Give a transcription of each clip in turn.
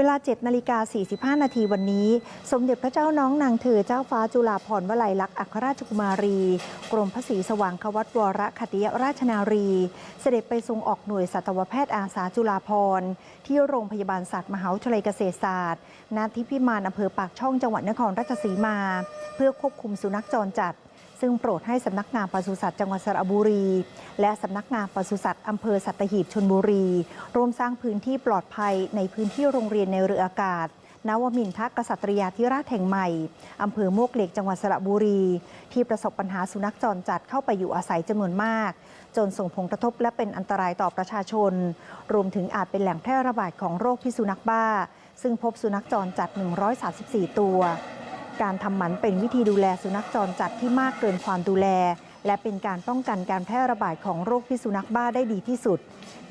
เวลา 7 นาฬิกา 45 นาทีวันนี้ สมเด็จพระเจ้าน้องนางเธอเจ้าฟ้าจุฬาภรณ์วลัยลักษณ์อัครราชกุมารี กรมพระศรีสว่างควัตวรคติยราชนารี เสด็จไปทรงออกหน่วยสัตวแพทย์อาสาจุฬาภรณ์ที่โรงพยาบาลสัตว์มหาวิทยาลัยเกษตรศาสตร์ณที่พิมานอำเภอปากช่องจังหวัดนครราชสีมา เพื่อควบคุมสุนัขจรจัด ซึ่งโปรดให้สำนักงานปศุสัตว์จังหวัดสระบุรี และสำนักงานปศุสัตว์อำเภอสัตหีบชนบุรี ร่วมสร้างพื้นที่ปลอดภัยในพื้นที่โรงเรียนในเรืออากาศนวมินทกษัตริยาธิราชแห่งใหม่ อำเภอโมกเหล็กจังหวัดสระบุรี ที่ประสบปัญหาสุนัขจรจัดเข้าไปอยู่อาศัยจำนวนมาก จนส่งผลกระทบและเป็นอันตรายต่อประชาชน รวมถึงอาจเป็นแหล่งแพร่ระบาดของโรคพิษสุนัขบ้า ซึ่งพบสุนัขจรจัด 134 ตัว การทำหมันเป็นวิธีดูแลสุนัขจรจัดที่มากเกินความดูแล และเป็นการป้องกันการแพร่ระบาดของโรคพิษสุนัขบ้าได้ดีที่สุด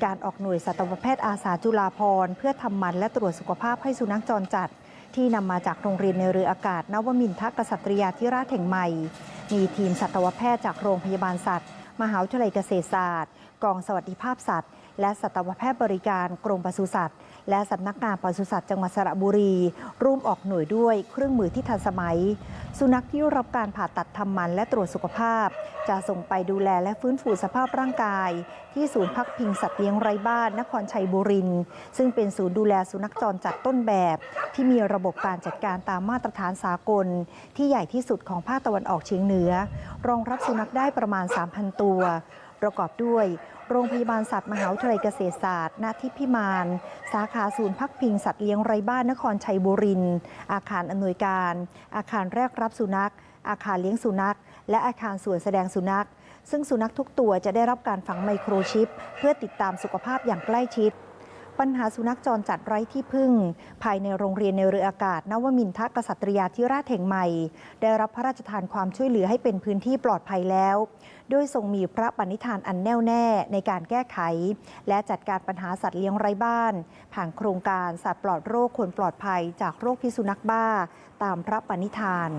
การออกหน่วยสัตวแพทย์อาสาจุฬาภร์เพื่อทำหมันและตรวจสุขภาพให้สุนัขจรจัด ที่นำมาจากโรงเรียนในเรืออากาศ นวมินทกษัตริยาธิราชแห่งใหม่ มีทีมสัตวแพทย์จากโรงพยาบาลสัตว์ มหาวิทยาลัยเกษตรศาสตร์กองสวัสดิภาพสัตว์ และสัตวแพทย์บริการกรมปศุสัตว์ และสำนักงานปศุสัตว์จังหวัดสระบุรี ร่วมออกหน่วยด้วยเครื่องมือที่ทันสมัย สุนัขที่รับการผ่าตัดทำหมันและตรวจสุขภาพ จะส่งไปดูแลและฟื้นฟูสภาพร่างกาย ที่ศูนย์พักพิงสัตว์เลี้ยงไร้บ้านนครชัยบุรีซึ่งเป็นศูนย์ดูแลสุนัขจรจัดต้นแบบ ที่มีระบบการจัดการตามมาตรฐานสากล ที่ใหญ่ที่สุดของภาคตะวันออกเฉียงเหนือ รองรับสุนัขได้ประมาณ 3,000 ตัว ประกอบด้วย โรงพยาบาลสัตว์มหาวิทยาลัยเกษตรศาสตร์ณทิพิมาน สาขาศูนย์พักพิงสัตว์เลี้ยงไร้บ้านนครชัยบุรีอาคารอำนวยการ อาคารแรกรับสุนัข อาคารเลี้ยงสุนัข และอาคารส่วนแสดงสุนัข ซึ่งสุนัขทุกตัวจะได้รับการฝังไมโครชิป เพื่อติดตามสุขภาพอย่างใกล้ชิด ปัญหาสุนัขจรจัดไร้ที่พึ่ง ภายในโรงเรียนในเรืออากาศ นวมินทกษัตริยาธิราชแห่งใหม่ ได้รับพระราชทานความช่วยเหลือให้เป็นพื้นที่ปลอดภัยแล้ว โดยทรงมีพระปณิธานอันแน่วแน่ในการแก้ไข และจัดการปัญหาสัตว์เลี้ยงไร้บ้าน ผ่านโครงการสัตว์ปลอดโรคคนปลอดภัยจากโรคพิษสุนัขบ้า ตามพระปณิธาน